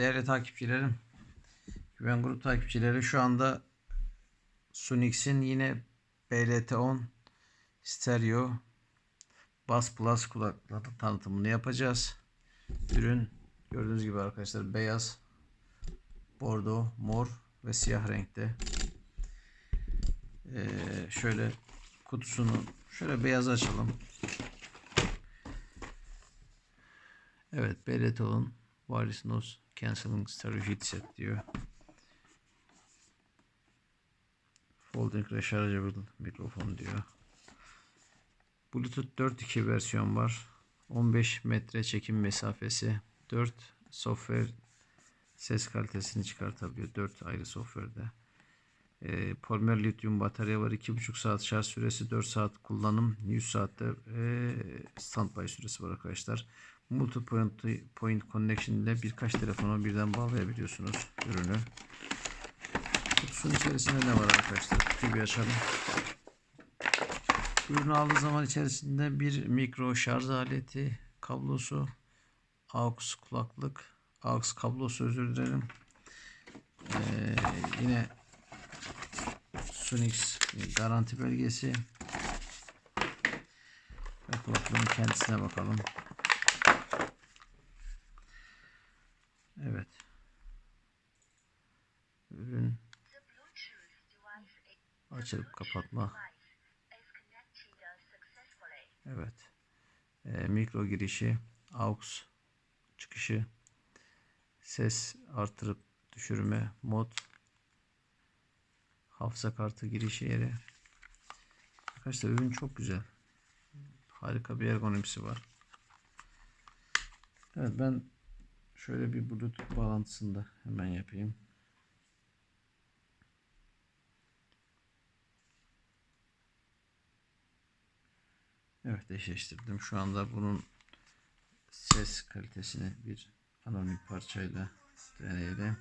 değerli takipçilerim, Güven Grup takipçileri şu anda Sunix'in yine BLT10 stereo Bass Plus kulaklığı tanıtımını yapacağız. Ürün gördüğünüz gibi arkadaşlar beyaz, bordo, mor ve siyah renkte. Ee, şöyle kutusunu şöyle beyaz açalım. Evet, BLT10 Wireless Noise Cancelling Stereo Headset diyor. Folding Rechargeable mikrofon diyor. Bluetooth 4.2 versiyon var. 15 metre çekim mesafesi. 4 software ses kalitesini çıkartabiliyor. 4 ayrı software'de. E, polimer lityum batarya var. 2,5 saat şarj süresi, 4 saat kullanım, 100 saatte e, standby süresi var arkadaşlar. Multi point, point connection ile birkaç telefona birden bağlayabiliyorsunuz ürünü. Kutusunun içerisinde ne var arkadaşlar? Kutuyu bir açalım. Ürünü aldığı zaman içerisinde bir mikro şarj aleti, kablosu, aux kulaklık, aux kablosu özür dilerim. Ee, yine Sunix garanti belgesi ve kulaklığın kendisine bakalım. Evet. Ürün açılıp kapatma. Evet. Ee, mikro girişi, aux çıkışı, ses artırıp düşürme, mod, hafıza kartı girişi yeri. Arkadaşlar ürün çok güzel. Harika bir ergonomisi var. Evet ben şöyle bir bluetooth bağlantısını da hemen yapayım. Evet eşleştirdim. Şu anda bunun ses kalitesini bir anonim parçayla deneyelim.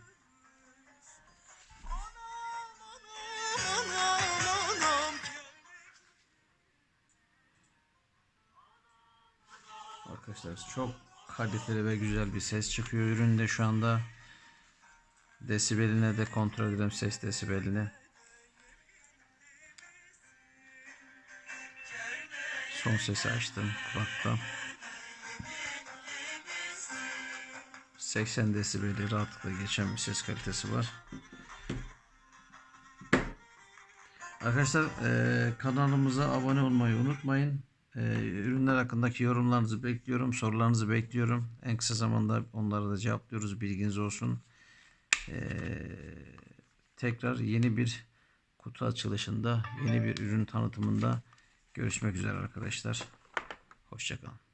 Arkadaşlar çok kaliteli ve güzel bir ses çıkıyor üründe şu anda. Desibeline de kontrol edelim ses desibelini. Son sesi açtım kulakta. 80 desibeli rahatlıkla geçen bir ses kalitesi var. Arkadaşlar e, kanalımıza abone olmayı unutmayın. E, ürünler hakkındaki yorumlarınızı bekliyorum. Sorularınızı bekliyorum. En kısa zamanda onları da cevaplıyoruz. Bilginiz olsun. E, tekrar yeni bir kutu açılışında, yeni bir ürün tanıtımında görüşmek üzere arkadaşlar. Hoşçakalın.